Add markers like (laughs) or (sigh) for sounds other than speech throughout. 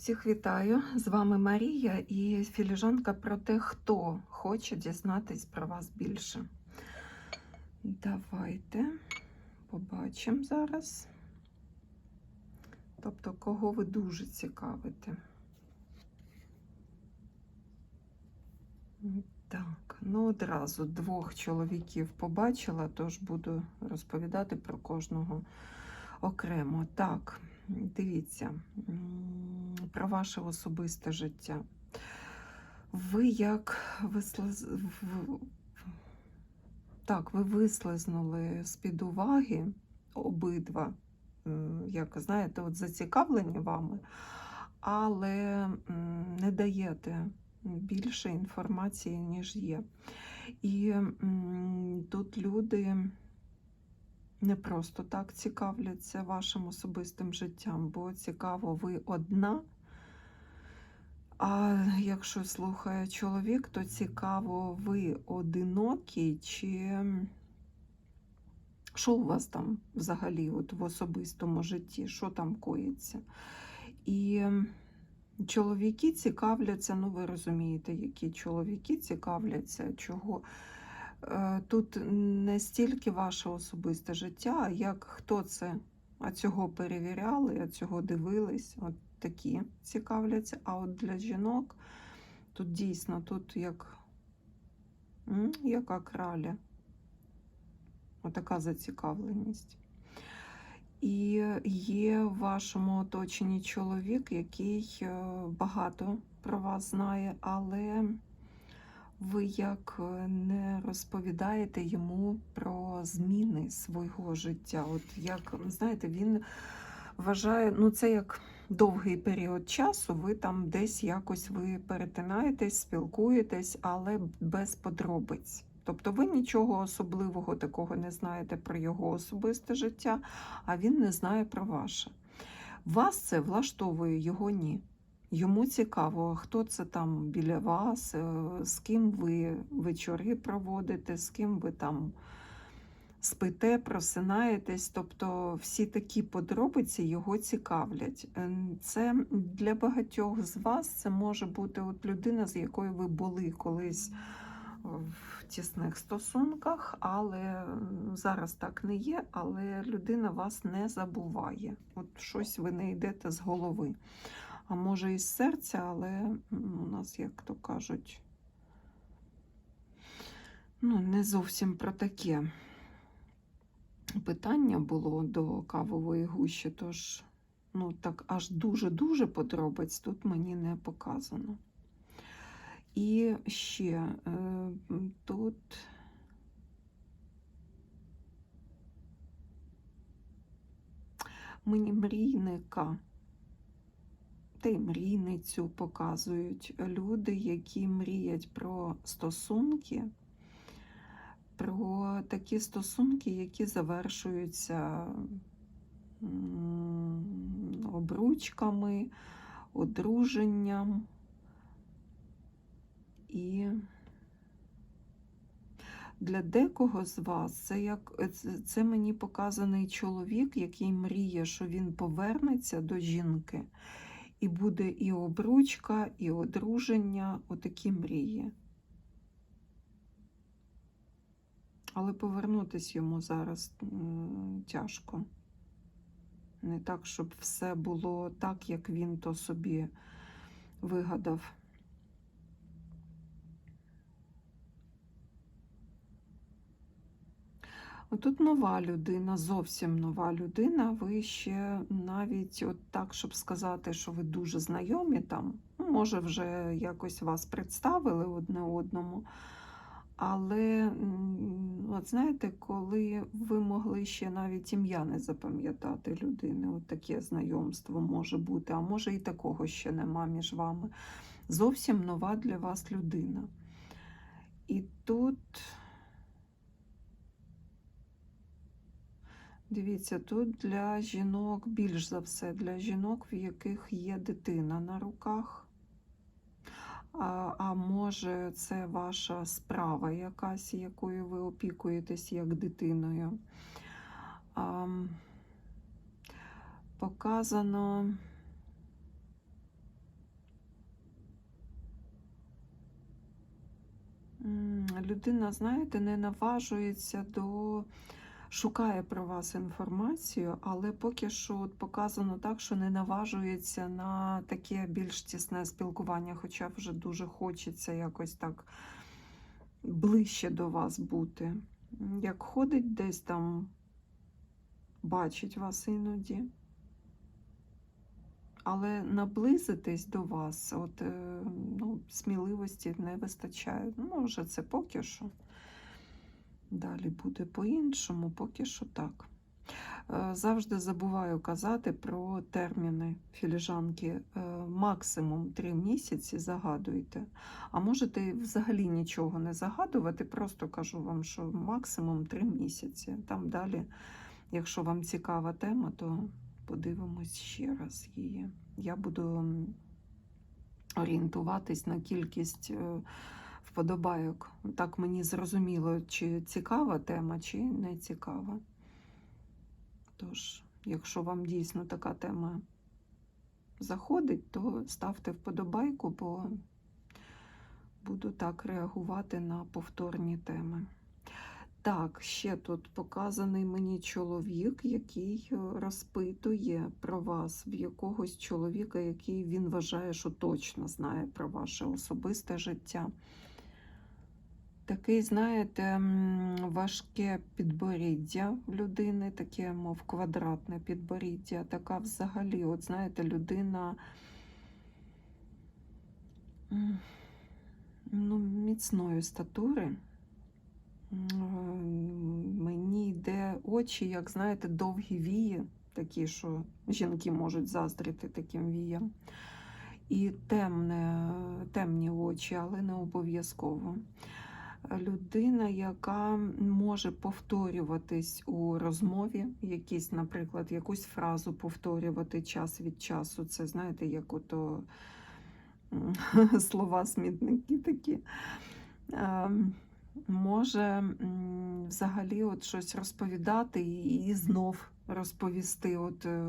Всіх вітаю! З вами Марія і філіжанка про те, хто хоче дізнатись про вас більше. Давайте побачимо зараз. Тобто, кого ви дуже цікавите. Так, ну одразу двох чоловіків побачила, тож буду розповідати про кожного окремо. Так, дивіться про ваше особисте життя. Ви як вислиз... Так, ви вислизнули з-під уваги обидва, як знаєте, от зацікавлені вами, але не даєте більше інформації, ніж є. І тут люди не просто так цікавляться вашим особистим життям, бо цікаво, ви одна. А якщо слухає чоловік, то цікаво, ви одинокі, чи що у вас там взагалі от в особистому житті, що там коїться? І чоловіки цікавляться, ну ви розумієте, які чоловіки цікавляться, чого. Е, Тут не стільки ваше особисте життя, як хто це, а цього перевіряли, а цього дивились. От такі цікавляться. А от для жінок тут дійсно тут як яка краля. Отака зацікавленість. І є в вашому оточенні чоловік, який е, багато про вас знає, але ви як е, не розповідаєте йому про зміни свого життя. От як знаєте, він вважає, ну це як довгий період часу, ви там десь якось ви перетинаєтесь, спілкуєтесь, але без подробиць. Тобто ви нічого особливого такого не знаєте про його особисте життя, а він не знає про ваше. Вас це влаштовує, його ні. Йому цікаво, хто це там біля вас, е, з ким ви вечори проводите, з ким ви там спите, просинаєтесь. Тобто всі такі подробиці його цікавлять. Е, Це для багатьох з вас це може бути от людина, з якою ви були колись в тісних стосунках, але зараз так не є, але людина вас не забуває. От щось ви не йдете з голови. А може із серця, але у нас, як то кажуть, ну, не зовсім про таке питання було до кавової гущі, тож ну, так аж дуже-дуже подробиць тут мені не показано. І ще е, тут мені мрійника й мрійницю показують люди, які мріять про стосунки, про такі стосунки, які завершуються обручками, одруженням. І для декого з вас це як це мені показаний чоловік, який мріє, що він повернеться до жінки, і буде і обручка, і одруження, отакі мрії. Але повернутися йому зараз тяжко. Не так, щоб все було так, як він то собі вигадав. Тут нова людина, зовсім нова людина. Ви ще навіть от так, щоб сказати, що ви дуже знайомі там, ну, може, вже якось вас представили одне одному. Але, от знаєте, коли ви могли ще навіть ім'я не запам'ятати людини, от таке знайомство може бути, а може і такого ще нема між вами. Зовсім нова для вас людина. І тут. Дивіться, тут для жінок, більш за все, для жінок, в яких є дитина на руках. А, а може, це ваша справа якась, якою ви опікуєтесь як дитиною. А, Показано. Людина, знаєте, не наважується до Шукає про вас інформацію, але поки що от показано так, що не наважується на таке більш тісне спілкування, хоча вже дуже хочеться якось так ближче до вас бути. Як ходить десь там, бачить вас іноді. Але наблизитись до вас, от, е, ну, сміливості не вистачає. Ну, може, це поки що. Далі буде по-іншому, поки що так. Е, Завжди забуваю казати про терміни філіжанки. Е, Максимум 3 місяці загадуйте. А можете взагалі нічого не загадувати, просто кажу вам, що максимум 3 місяці. Там далі, якщо вам цікава тема, то подивимось ще раз її. Я буду орієнтуватись на кількість е, вподобайок. Так мені зрозуміло, чи цікава тема, чи не цікава. Тож, якщо вам дійсно така тема заходить, то ставте вподобайку, бо буду так реагувати на повторні теми. Так, ще тут показаний мені чоловік, який е, розпитує про вас в якогось чоловіка, який він вважає, що точно знає про ваше особисте життя. Такий, знаєте, важке підборіддя в людини, таке, мов квадратне підборіддя. Така взагалі, от знаєте, людина ну, міцної статури. Мені йде очі, як знаєте, довгі вії, такі, що жінки можуть заздрити таким віям. І темне, темні очі, але не обов'язково. Людина, яка може повторюватись у розмові, якісь, наприклад, якусь фразу повторювати час від часу. Це знаєте, як ото (laughs) слова смітники такі. Ем, може взагалі от щось розповідати і, і знов розповісти от, е,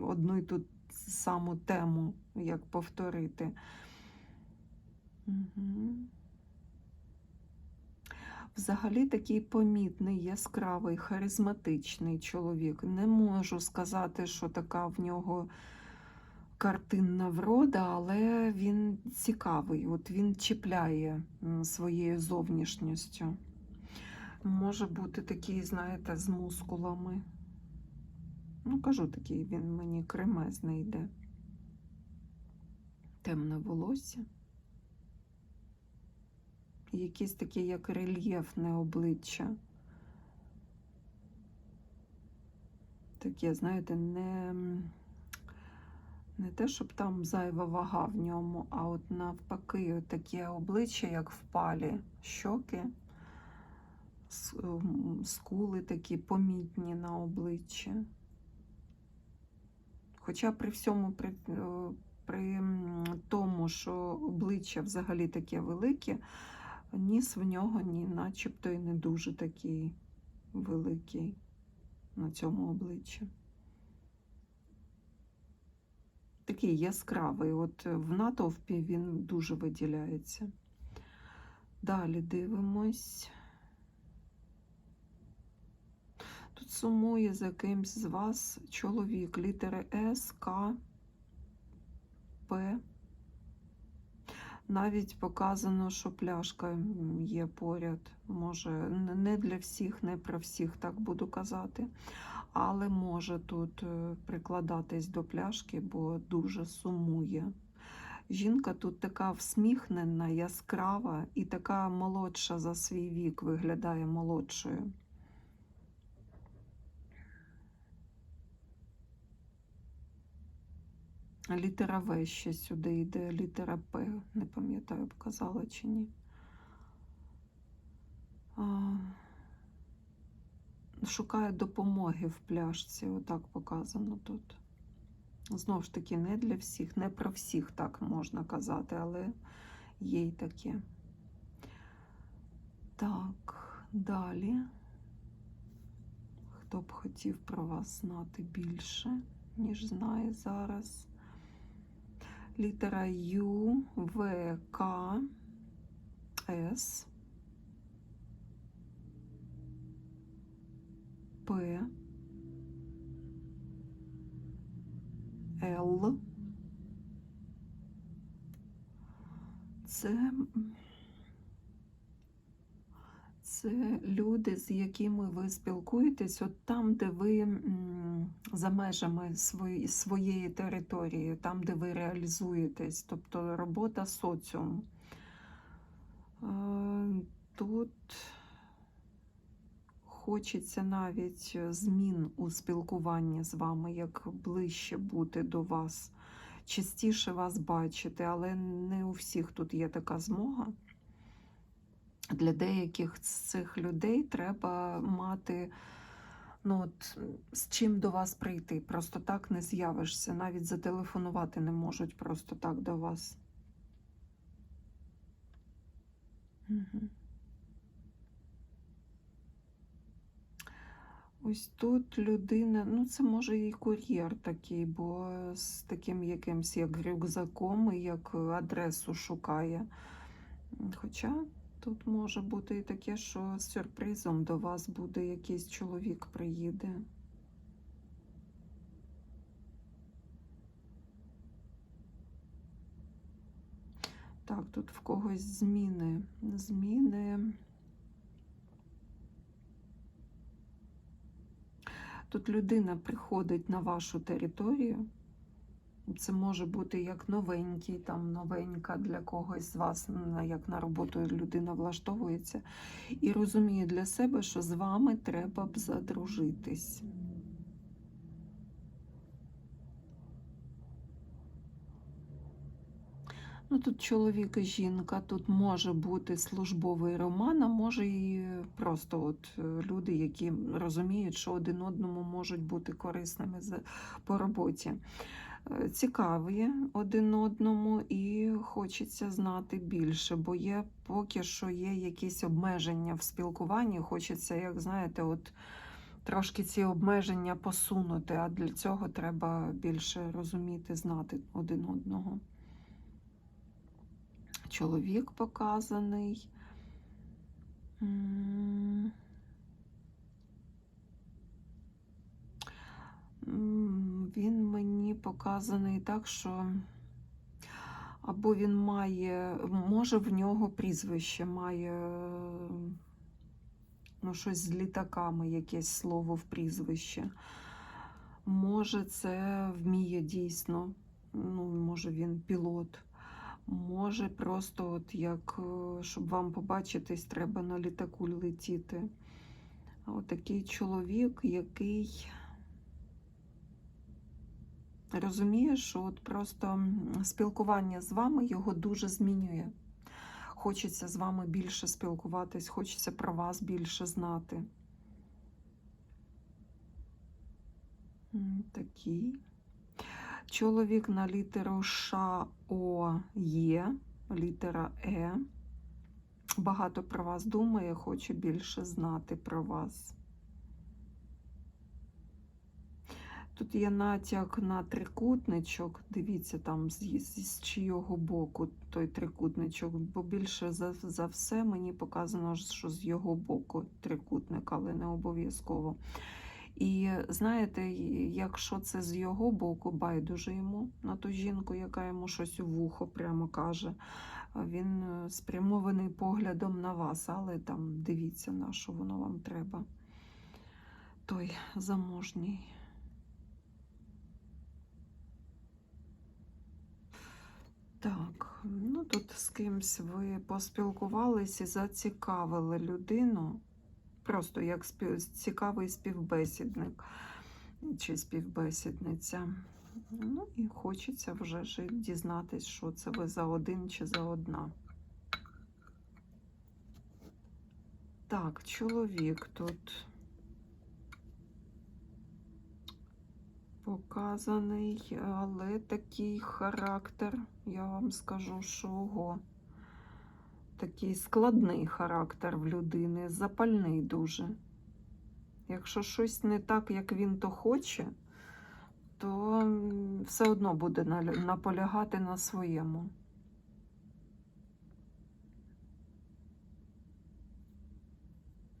одну й ту саму тему, як повторити. Угу. Взагалі такий помітний, яскравий, харизматичний чоловік. Не можу сказати, що така в нього картинна врода, але він цікавий, от він чіпляє своєю зовнішністю. Може бути такий, знаєте, з мускулами. Ну, кажу такий, він мені кремезний йде. Темне волосся. Якесь таке, як рельєфне обличчя. Таке, знаєте, не, не те, щоб там зайва вага в ньому, а от навпаки, таке обличчя, як впалі, щоки, скули такі помітні на обличчі. Хоча при всьому при, е, при тому, що обличчя взагалі таке велике, ніс в нього ні, начебто і не дуже такий великий на цьому обличчі. Такий яскравий. От в натовпі він дуже виділяється. Далі дивимось. Тут сумує за кимсь з вас чоловік. Літери С, К, П. Навіть показано, що пляшка є поряд. Може, не для всіх, не про всіх, так буду казати. Але може тут е, прикладатись до пляшки, бо дуже сумує. Жінка тут така всміхнена, яскрава і така молодша за свій вік, виглядає молодшою. Літера В ще сюди йде, літера П, не пам'ятаю, показала чи ні. А, Шукає допомоги в пляшці, отак показано тут. Знову ж таки, не для всіх, не про всіх так можна казати, але є й таке. Так, далі. Хто б хотів про вас знати більше, ніж знає зараз. Литера Ю, В, К, С, П, Л. Це це люди, з якими ви спілкуєтесь, от там, де ви за межами свої, своєї території, там, де ви реалізуєтесь, тобто робота соціум. Е, Тут хочеться навіть змін у спілкуванні з вами, як ближче бути до вас, частіше вас бачити, але не у всіх тут є така змога. Для деяких з цих людей треба мати, ну от, з чим до вас прийти. Просто так не з'явишся, навіть зателефонувати не можуть просто так до вас. Угу. Ось тут людина, ну це може і кур'єр такий, бо з таким якимсь як рюкзаком і як адресу шукає. Хоча тут може бути і таке, що з сюрпризом до вас буде якийсь чоловік приїде. Так, тут в когось зміни. Зміни. Тут людина приходить на вашу територію. Це може бути як новенький, там новенька для когось з вас, як на роботу людина влаштовується, і розуміє для себе, що з вами треба б задружитись. Ну, тут чоловік і жінка, тут може бути службовий роман, а може і просто от е, люди, які розуміють, що один одному можуть бути корисними по роботі. Е, Цікаві один одному і хочеться знати більше, бо є поки що є якісь обмеження в спілкуванні. Хочеться, як знаєте, от трошки ці обмеження посунути, а для цього треба більше розуміти, знати один одного чоловік показаний. Він мені показаний так, що або він має, може в нього прізвище, має ну, щось з літаками, якесь слово в прізвище. Може, це вміє дійсно. Ну, може, він пілот. Може, просто от як, е, щоб вам побачитись, треба на літаку летіти. Отакий чоловік, який розуміє, що от просто спілкування з вами його дуже змінює. Хочеться з вами більше спілкуватись, хочеться про вас більше знати. Такий. Чоловік на літеру Ш, О, Є, літера Е. Багато про вас думає, хоче більше знати про вас. Тут є натяк на трикутничок. Дивіться там з, з, чийого боку той трикутничок, бо більше за, за все мені показано, що з його боку трикутник, але не обов'язково. І знаєте, якщо це з його боку, байдуже йому на ту жінку, яка йому щось у вухо прямо каже, він е, спрямований поглядом на вас, але там дивіться, на що воно вам треба. Той заможній. Так, ну тут з кимсь ви поспілкувалися і зацікавили людину. Просто як спів... цікавий співбесідник чи співбесідниця. Ну і хочеться вже дізнатись, що це ви за один чи за одна. Так, чоловік тут показаний, але такий характер, я вам скажу, що ого. Такий складний характер в людини, запальний дуже. Якщо щось не так, як він то хоче, то все одно буде наполягати на своєму.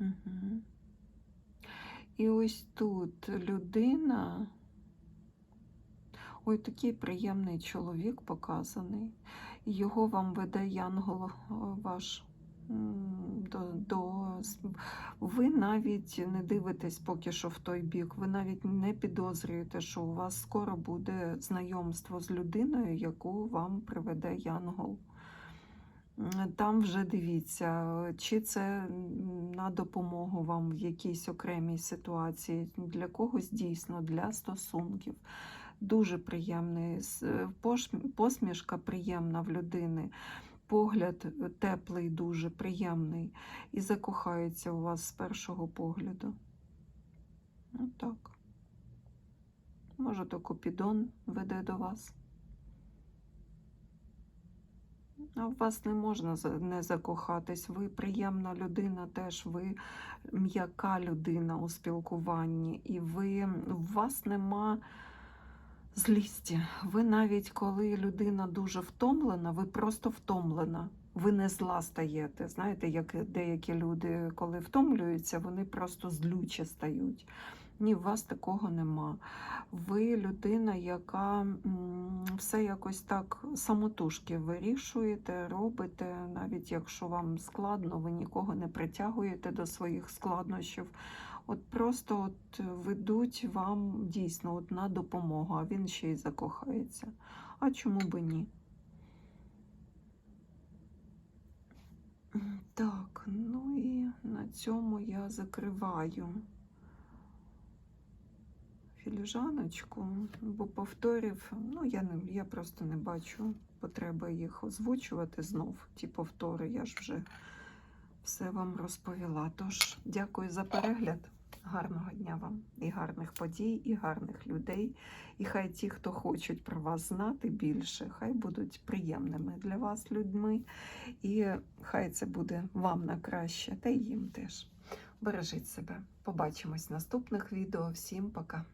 Угу. І ось тут людина. Ой, такий приємний чоловік показаний. Його вам веде Янгол е, ваш. До, до... Ви навіть не дивитесь поки що в той бік, ви навіть не підозрюєте, що у вас скоро буде знайомство з людиною, яку вам приведе Янгол. Там вже дивіться, чи це на допомогу вам в якійсь окремій ситуації, для когось дійсно для стосунків. Дуже приємний посмішка приємна в людини, погляд е, теплий, дуже приємний, і закохається у вас з першого погляду. Ну так. Може, то Купідон веде до вас. А в вас не можна не закохатись. Ви приємна людина, теж ви м'яка людина у спілкуванні, і ви в вас нема злісті. Ви навіть коли людина дуже втомлена, ви просто втомлена. Ви не зла стаєте. Знаєте, як деякі люди, коли втомлюються, вони просто злючі стають. Ні, у вас такого нема. Ви людина, яка все якось так самотужки вирішуєте, робите, навіть якщо вам складно, ви нікого не притягуєте до своїх складнощів. От просто от ведуть вам дійсно от на допомогу, а він ще й закохається. А чому би ні? Так, ну і на цьому я закриваю філіжаночку, бо повторів, ну я не я просто не бачу потреби їх озвучувати знов. Ті повтори, я ж вже все вам розповіла. Тож, дякую за перегляд. Гарного дня вам і гарних подій, і гарних людей. І хай ті, хто хочуть про вас знати більше, хай будуть приємними для вас людьми. І хай це буде вам на краще, та й їм теж. Бережіть себе. Побачимось в наступних відео. Всім пока.